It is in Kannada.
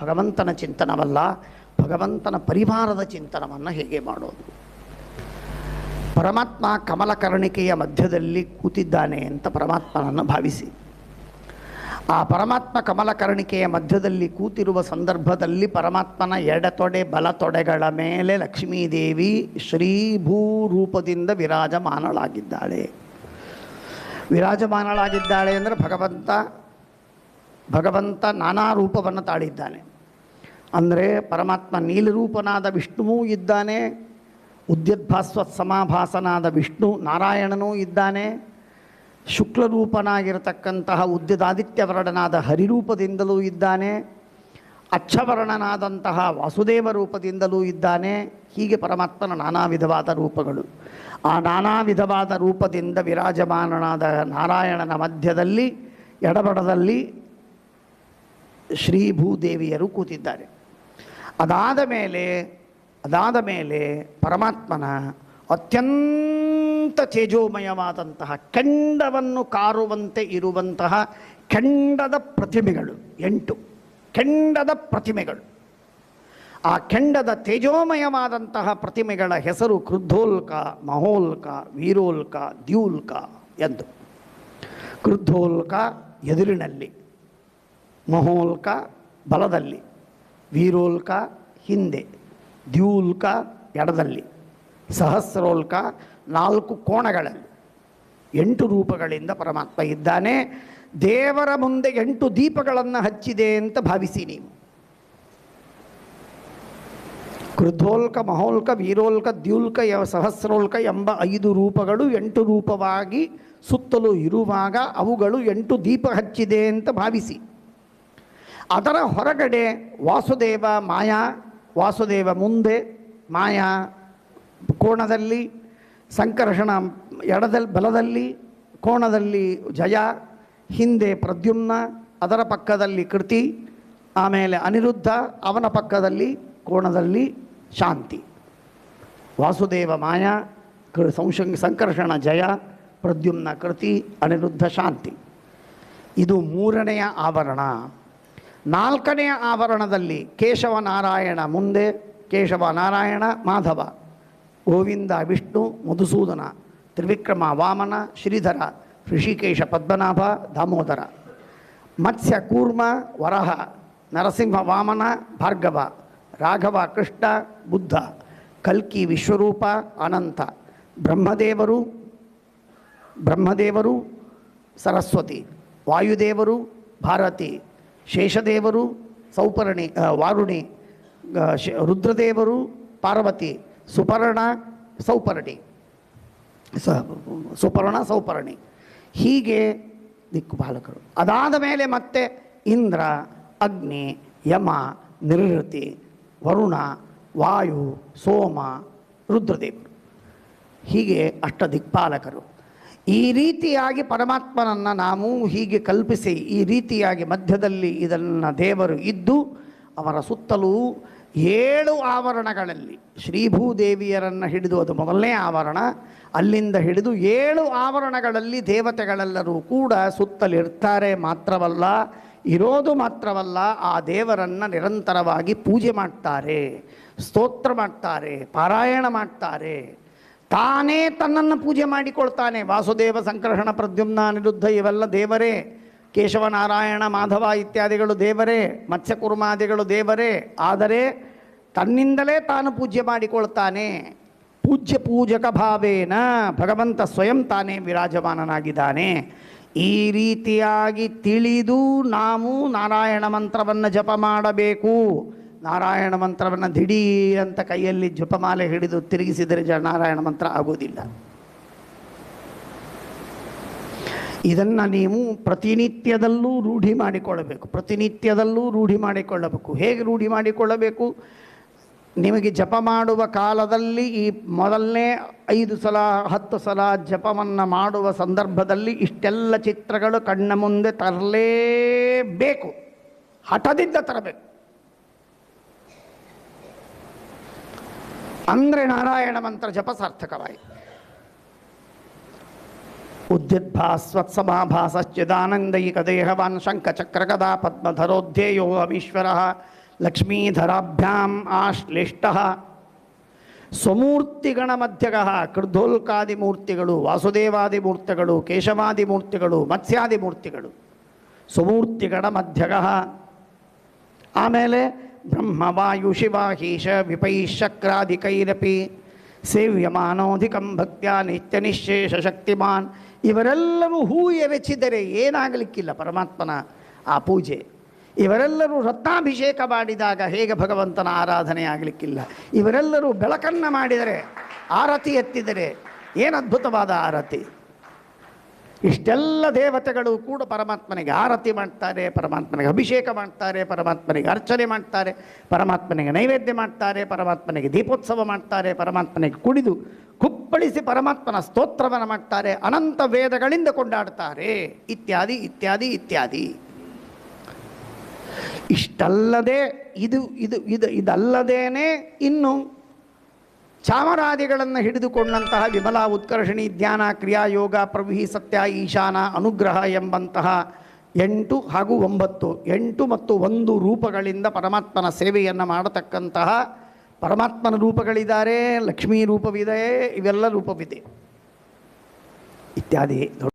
ಭಗವಂತನ ಚಿಂತನವಲ್ಲ, ಭಗವಂತನ ಪರಿವಾರದ ಚಿಂತನವನ್ನು ಹೇಗೆ ಮಾಡೋದು? ಪರಮಾತ್ಮ ಕಮಲಕರ್ಣಿಕೆಯ ಮಧ್ಯದಲ್ಲಿ ಕೂತಿದ್ದಾನೆ ಅಂತ ಪರಮಾತ್ಮನನ್ನು ಭಾವಿಸಿ. ಆ ಪರಮಾತ್ಮ ಕಮಲಕರ್ಣಿಕೆಯ ಮಧ್ಯದಲ್ಲಿ ಕೂತಿರುವ ಸಂದರ್ಭದಲ್ಲಿ ಪರಮಾತ್ಮನ ಎಡತೊಡೆ ಬಲತೊಡೆಗಳ ಮೇಲೆ ಲಕ್ಷ್ಮೀದೇವಿ ಶ್ರೀಭೂ ರೂಪದಿಂದ ವಿರಾಜಮಾನಳಾಗಿದ್ದಾಳೆ. ವಿರಾಜಮಾನಳಾಗಿದ್ದಾಳೆ ಅಂದರೆ ಭಗವಂತ ಭಗವಂತ ನಾನಾ ರೂಪವನ್ನು ತಾಳಿದ್ದಾನೆ. ಅಂದರೆ ಪರಮಾತ್ಮ ನೀಲರೂಪನಾದ ವಿಷ್ಣುವೂ ಇದ್ದಾನೆ ಉದ್ಯದ್ಭಾಸ್ವತ್ ಸಮಾಭಾಸನಾದ ವಿಷ್ಣು ನಾರಾಯಣನೂ ಇದ್ದಾನೆ, ಶುಕ್ಲರೂಪನಾಗಿರತಕ್ಕಂತಹ ಉದ್ಯದಾದಿತ್ಯವರ್ಣನಾದ ಹರಿರೂಪದಿಂದಲೂ ಇದ್ದಾನೆ ಅಚ್ಚವರ್ಣನಾದಂತಹ ವಾಸುದೇವ ರೂಪದಿಂದಲೂ ಇದ್ದಾನೆ, ಹೀಗೆ ಪರಮಾತ್ಮನ ನಾನಾ ವಿಧವಾದ ರೂಪಗಳು. ಆ ನಾನಾ ವಿಧವಾದ ರೂಪದಿಂದ ವಿರಾಜಮಾನನಾದ ನಾರಾಯಣನ ಮಧ್ಯದಲ್ಲಿ, ಎಡಬಡದಲ್ಲಿ ಶ್ರೀ ಭೂದೇವಿಯರು ಕೂತಿದ್ದಾರೆ. ಅದಾದ ಮೇಲೆ ಅದಾದ ಮೇಲೆ ಪರಮಾತ್ಮನ ಅತ್ಯಂತ ತೇಜೋಮಯವಾದಂತಹ ಕೆಂಡವನ್ನು ಕಾರುವಂತೆ ಇರುವಂತಹ ಕೆಂಡದ ಪ್ರತಿಮೆಗಳು, ಎಂಟು ಕೆಂಡದ ಪ್ರತಿಮೆಗಳು. ಆ ಕೆಂಡದ ತೇಜೋಮಯವಾದಂತಹ ಪ್ರತಿಮೆಗಳ ಹೆಸರು ಕ್ರುದ್ಧೋಲ್ಕ, ಮಹೋಲ್ಕ, ವೀರೋಲ್ಕ, ದ್ಯೂಲ್ಕ ಎಂದು. ಕ್ರುದ್ಧೋಲ್ಕ ಎದುರಿನಲ್ಲಿ. ಮಹೋಲ್ಕ ಬಲದಲ್ಲಿ, ವೀರೋಲ್ಕ ಹಿಂದೆ, ದ್ಯೂಲ್ಕ ಎಡದಲ್ಲಿ, ಸಹಸ್ರೋಲ್ಕ ನಾಲ್ಕು ಕೋಣಗಳಲ್ಲಿ. ಎಂಟು ರೂಪಗಳಿಂದ ಪರಮಾತ್ಮ ಇದ್ದಾನೆ. ದೇವರ ಮುಂದೆ ಎಂಟು ದೀಪಗಳನ್ನು ಹಚ್ಚಿದೆ ಅಂತ ಭಾವಿಸಿ ನೀವು. ಕೃಧೋಲ್ಕ ಮಹೋಲ್ಕ, ವೀರೋಲ್ಕ, ದ್ಯೂಲ್ಕ ಸಹಸ್ರೋಲ್ಕ ಎಂಬ ಐದು ರೂಪಗಳು ಎಂಟು ರೂಪವಾಗಿ ಸುತ್ತಲೂ ಇರುವಾಗ ಅವುಗಳು ಎಂಟು ದೀಪ ಹಚ್ಚಿದೆ ಅಂತ ಭಾವಿಸಿ. ಅದರ ಹೊರಗಡೆ ವಾಸುದೇವ ಮಾಯಾ, ವಾಸುದೇವ ಮುಂದೆ, ಮಾಯಾ ಕೋಣದಲ್ಲಿ, ಸಂಕರ್ಷಣ ಎಡದಲ್ಲಿ ಬಲದಲ್ಲಿ, ಕೋಣದಲ್ಲಿ ಜಯ, ಹಿಂದೆ ಪ್ರದ್ಯುಮ್ನ, ಅದರ ಪಕ್ಕದಲ್ಲಿ ಕೃತಿ, ಆಮೇಲೆ ಅನಿರುದ್ಧ, ಅವನ ಪಕ್ಕದಲ್ಲಿ ಕೋಣದಲ್ಲಿ ಶಾಂತಿ. ವಾಸುದೇವ ಮಾಯಾ, ಕೃ ಸಂಕರ್ಷಣ ಜಯ, ಪ್ರದ್ಯುಮ್ನ ಕೃತಿ, ಅನಿರುದ್ಧ ಶಾಂತಿ. ಇದು ಮೂರನೆಯ ಆವರಣ. ನಾಲ್ಕನೆಯ ಆವರಣದಲ್ಲಿ ಕೇಶವ ನಾರಾಯಣ ಮುಂದೆ ಕೇಶವ ನಾರಾಯಣ ಮಾಧವ, ಗೋವಿಂದ ವಿಷ್ಣು, ಮಧುಸೂದನ, ತ್ರಿವಿಕ್ರಮ ವಾಮನ, ಶ್ರೀಧರ, ಋಷಿಕೇಶ ಪದ್ಮನಾಭ, ದಾಮೋದರ. ಮತ್ಸ್ಯ ಕೂರ್ಮ, ವರಹ, ನರಸಿಂಹ ವಾಮನ, ಭಾರ್ಗವ, ರಾಘವ ಕೃಷ್ಣ, ಬುದ್ಧ, ಕಲ್ಕಿ ವಿಶ್ವರೂಪ, ಅನಂತ, ಬ್ರಹ್ಮದೇವರು ಬ್ರಹ್ಮದೇವರು, ಸರಸ್ವತಿ, ವಾಯುದೇವರು, ಭಾರತಿ ಶೇಷದೇವರು, ಸೌಪರ್ಣಿ ವಾರುಣಿ ರುದ್ರದೇವರು, ಪಾರ್ವತಿ, ಸುಪರ್ಣ, ಸೌಪರ್ಣಿ. ಸ, ಸುಪರ್ಣ, ಸೌಪರ್ಣಿ. ಹೀಗೆ ದಿಕ್ಕುಪಾಲಕರು ಅದಾದ ಮೇಲೆ ಮತ್ತೆ ಇಂದ್ರ, ಅಗ್ನಿ, ಯಮ, ನಿರ್ವೃತಿ, ವರುಣ, ವಾಯು, ಸೋಮ, ರುದ್ರದೇವರು. ಹೀಗೆ ಅಷ್ಟ ದಿಕ್ಪಾಲಕರು ಈ ರೀತಿಯಾಗಿ ಪರಮಾತ್ಮನನ್ನು ನಾವು ಹೀಗೆ ಕಲ್ಪಿಸಿ, ಈ ರೀತಿಯಾಗಿ ಮಧ್ಯದಲ್ಲಿ ಇದನ್ನು ದೇವರು ಇದ್ದು, ಅವರ ಸುತ್ತಲೂ ಏಳು ಆವರಣಗಳಲ್ಲಿ ಶ್ರೀಭೂದೇವಿಯರನ್ನು ಹಿಡಿದು ಅದು ಮೊದಲನೇ ಆವರಣ, ಅಲ್ಲಿಂದ ಹಿಡಿದು ಏಳು ಆವರಣಗಳಲ್ಲಿ ದೇವತೆಗಳೆಲ್ಲರೂ ಕೂಡ ಸುತ್ತಲಿರ್ತಾರೆ ಮಾತ್ರವಲ್ಲ, ಇರೋದು ಮಾತ್ರವಲ್ಲ, ಆ ದೇವರನ್ನು ನಿರಂತರವಾಗಿ ಪೂಜೆ ಮಾಡ್ತಾರೆ, ಸ್ತೋತ್ರ ಮಾಡ್ತಾರೆ, ಪಾರಾಯಣ ಮಾಡ್ತಾರೆ. ತಾನೇ ತನ್ನನ್ನು ಪೂಜೆ ಮಾಡಿಕೊಳ್ತಾನೆ. ವಾಸುದೇವ ಸಂಕರ್ಷಣ ಪ್ರದ್ಯುಮ್ನ ಅನಿರುದ್ಧ ಇವೆಲ್ಲ ದೇವರೇ. ಕೇಶವನಾರಾಯಣ, ಮಾಧವ ಇತ್ಯಾದಿಗಳು ದೇವರೇ. ಮತ್ಸ್ಯಕುರ್ಮಾದಿಗಳು ದೇವರೇ. ಆದರೆ ತನ್ನಿಂದಲೇ ತಾನು ಪೂಜ್ಯ ಮಾಡಿಕೊಳ್ತಾನೆ. ಪೂಜ್ಯ ಪೂಜಕ ಭಾವೇನ ಭಗವಂತ ಸ್ವಯಂ ತಾನೇ ವಿರಾಜಮಾನನಾಗಿದ್ದಾನೆ. ಈ ರೀತಿಯಾಗಿ ತಿಳಿದು ನಾವು ನಾರಾಯಣ ಮಂತ್ರವನ್ನು ಜಪ ಮಾಡಬೇಕು. ನಾರಾಯಣ ಮಂತ್ರವನ್ನು ದಿಢೀರ್ ಅಂತ ಕೈಯಲ್ಲಿ ಜಪಮಾಲೆ ಹಿಡಿದು ತಿರುಗಿಸಿದರೆ ಜ ನಾರಾಯಣ ಮಂತ್ರ ಆಗೋದಿಲ್ಲ. ಇದನ್ನು ನೀವು ಪ್ರತಿನಿತ್ಯದಲ್ಲೂ ರೂಢಿ ಮಾಡಿಕೊಳ್ಳಬೇಕು. ಪ್ರತಿನಿತ್ಯದಲ್ಲೂ ರೂಢಿ ಮಾಡಿಕೊಳ್ಳಬೇಕು. ಹೇಗೆ ರೂಢಿ ಮಾಡಿಕೊಳ್ಳಬೇಕು? ನಿಮಗೆ ಜಪ ಮಾಡುವ ಕಾಲದಲ್ಲಿ ಈ ಮೊದಲನೇ ಐದು ಸಲ, ಹತ್ತು ಸಲ ಜಪವನ್ನು ಮಾಡುವ ಸಂದರ್ಭದಲ್ಲಿ ಇಷ್ಟೆಲ್ಲ ಚಿತ್ರಗಳು ಕಣ್ಣ ಮುಂದೆ ತರಲೇಬೇಕು. ಹಠದಿಂದ ತರಬೇಕು. ಅಂದರೆ ನಾರಾಯಣ ಮಂತ್ರ ಜಪ ಸಾರ್ಥಕವಾಯಿತು ಉದ್ಯುದ್ಭಾಸ್ವತ್ಸಮಾಭಾಸಶ್ಚಿದಾನಂದೈಕದೇಹವಾನ್ ಶಂಖಚಕ್ರಗದಾ ಪದ್ಮಧರೋಧ್ಯೇಯೋ ಅಮೀಶ್ವರ ಲಕ್ಷ್ಮೀಧರಾಭ್ಯಾಂ ಆಶ್ಲಿಷ್ಟ. ಸ್ವಮೂರ್ತಿಗಣ ಮಧ್ಯಗ ಕೃದೋಲ್ಕಾದಿ ಮೂರ್ತಿಗಳು ವಾಸುದೇವಾದಿ ಮೂರ್ತಿಗಳು ಕೇಶವಾದಿ ಮೂರ್ತಿಗಳು ಮತ್ಸ್ಯಾದಿ ಮೂರ್ತಿಗಳು ಸ್ವಮೂರ್ತಿಗಣ ಮಧ್ಯಗ. ಆಮೇಲೆ ಬ್ರಹ್ಮವಾಯು ಶಿವಾಹೀಶ ವಿಪೈಶಕ್ರಾಧಿಕೈರಪಿ ಸೇವ್ಯಮಾನೋಧಿಕಂ ಭಕ್ತ್ಯ ನಿತ್ಯ ನಿಶೇಷ ಶಕ್ತಿಮಾನ್ ಇವರೆಲ್ಲರೂ ಹೂ ಎರಚಿದರೆ ಏನಾಗಲಿಕ್ಕಿಲ್ಲ ಪರಮಾತ್ಮನ ಆ ಪೂಜೆ। ಇವರೆಲ್ಲರೂ ರತ್ನಾಭಿಷೇಕ ಮಾಡಿದಾಗ ಹೇಗೆ ಭಗವಂತನ ಆರಾಧನೆ ಆಗಲಿಕ್ಕಿಲ್ಲ। ಇವರೆಲ್ಲರೂ ಬೆಳಕನ್ನು ಮಾಡಿದರೆ, ಆರತಿ ಎತ್ತಿದರೆ, ಏನು ಅದ್ಭುತವಾದ ಆರತಿ। ಇಷ್ಟೆಲ್ಲ ದೇವತೆಗಳು ಕೂಡ ಪರಮಾತ್ಮನಿಗೆ ಆರತಿ ಮಾಡ್ತಾರೆ, ಪರಮಾತ್ಮನಿಗೆ ಅಭಿಷೇಕ ಮಾಡ್ತಾರೆ, ಪರಮಾತ್ಮನಿಗೆ ಅರ್ಚನೆ ಮಾಡ್ತಾರೆ, ಪರಮಾತ್ಮನಿಗೆ ನೈವೇದ್ಯ ಮಾಡ್ತಾರೆ, ಪರಮಾತ್ಮನಿಗೆ ದೀಪೋತ್ಸವ ಮಾಡ್ತಾರೆ, ಪರಮಾತ್ಮನಿಗೆ ಕುಡಿದು ಕುಪ್ಪಳಿಸಿ ಪರಮಾತ್ಮನ ಸ್ತೋತ್ರವನ್ನು ಮಾಡ್ತಾರೆ, ಅನಂತ ವೇದಗಳಿಂದ ಕೊಂಡಾಡ್ತಾರೆ. ಇತ್ಯಾದಿ ಇತ್ಯಾದಿ ಇತ್ಯಾದಿ. ಇಷ್ಟಲ್ಲದೆ ಇದು ಇದು ಇದು, ಇದಲ್ಲದೇನೆ ಇನ್ನು ಚಾಮರಾದಿಗಳನ್ನು ಹಿಡಿದುಕೊಂಡಂತಹ ವಿಮಲಾ ಉತ್ಕರ್ಷಣಿ ಧ್ಯಾನ ಕ್ರಿಯಾಯೋಗ ಯೋಗ ಪ್ರವಿಹಿ ಸತ್ಯ ಈಶಾನ ಅನುಗ್ರಹ ಎಂಬಂತಹ ಎಂಟು ಹಾಗೂ ಒಂಬತ್ತು, ಎಂಟು ಮತ್ತು ಒಂದು ರೂಪಗಳಿಂದ ಪರಮಾತ್ಮನ ಸೇವೆಯನ್ನು ಮಾಡತಕ್ಕಂತಹ ಪರಮಾತ್ಮನ ರೂಪಗಳಿದ್ದಾರೆ, ಲಕ್ಷ್ಮೀ ರೂಪವಿದೆ, ಇವೆಲ್ಲ ರೂಪವಿದೆ. ಇತ್ಯಾದಿ.